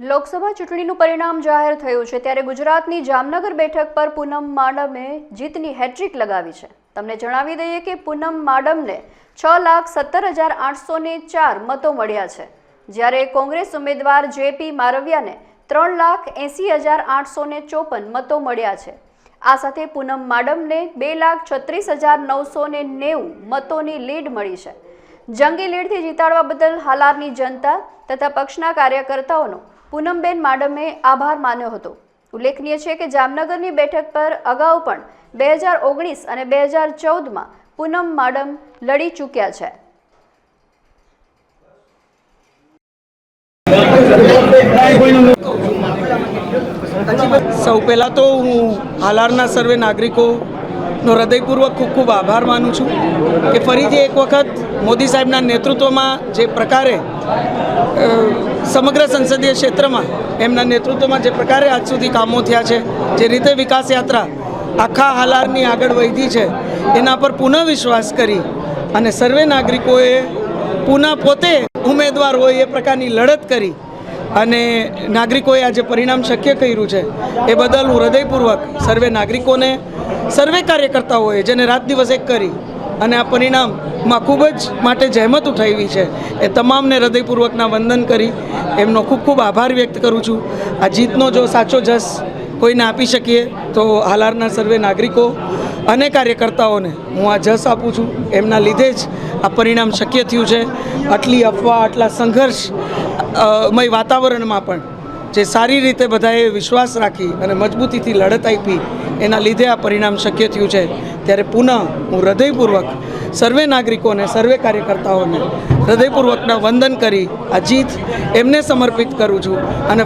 લોકસભા ચૂંટણીનું પરિણામ જાહેર થયું છે ત્યારે ગુજરાતની જામનગર બેઠક પર પૂનમ માડમે જીતની હેટ્રિક લગાવી છે. તમને જણાવી દઈએ કે પૂનમ માડમને છ લાખ સત્તર હજાર આઠસો ને ચાર મતો મળ્યા છે. જ્યારે કોંગ્રેસ ઉમેદવાર જેપી મારવિયાને ત્રણ લાખ એંસી હજાર આઠસો ને ચોપન મતો મળ્યા છે. આ સાથે પૂનમ માડમને બે લાખ છત્રીસ હજાર નવસો ને નેવું મતોની લીડ મળી છે. જંગી લીડથી જીતાડવા બદલ હાલારની જનતા તથા પક્ષના કાર્યકર્તાઓનો પૂનમબેન માડમે આભાર માન્યો હતો. ઉલ્લેખનીય છે કે જામનગરની બેઠક પર અગાઉ પણ બે અને બે હજાર પૂનમ માડમ લડી ચૂક્યા છે. સૌ પહેલાં તો હું હાલારના સર્વે નાગરિકોનો હૃદયપૂર્વક ખૂબ ખૂબ આભાર માનું છું કે ફરીથી એક વખત મોદી સાહેબના નેતૃત્વમાં જે પ્રકારે સમગ્ર સંસદીય ક્ષેત્રમાં એમના નેતૃત્વમાં જે પ્રકારે આજ સુધી કામો થયા છે, જે રીતે વિકાસ યાત્રા આખા હાલારની આગળ વધી છે, એના પર પુનઃ વિશ્વાસ કરી અને સર્વે નાગરિકોએ પુનઃ પોતે ઉમેદવાર હોય એ પ્રકારની લડત કરી અને નાગરિકોએ આજે પરિણામ શક્ય કર્યું છે. એ બદલ હું હૃદયપૂર્વક સર્વે નાગરિકોને, સર્વે કાર્યકર્તાઓએ જેને રાત દિવસ એક કરી અને આ પરિણામમાં ખૂબ જ માટે જહેમત ઉઠાવી છે, એ તમામને હૃદયપૂર્વકના વંદન કરી. એમનો ખૂબ ખૂબ આભાર વ્યક્ત કરું છું. આ જીતનો જો સાચો જસ કોઈને આપી શકીએ, તો હાલારના સર્વે નાગરિકો અને કાર્યકર્તાઓને હું આ જસ આપું છું. એમના લીધે જ આ પરિણામ શક્ય થયું છે. આટલી અફવા, આટલા સંઘર્ષ મય વાતાવરણમાં પણ જે સારી રીતે બધાએ વિશ્વાસ રાખી અને મજબૂતીથી લડત આપી એના લીધે આ પરિણામ શક્ય થયું છે. ત્યારે પુનઃ હું હૃદયપૂર્વક સર્વે નાગરિકોને, સર્વે કાર્યકર્તાઓને હૃદયપૂર્વકના વંદન કરી, આ જીત એમને સમર્પિત કરું છું અને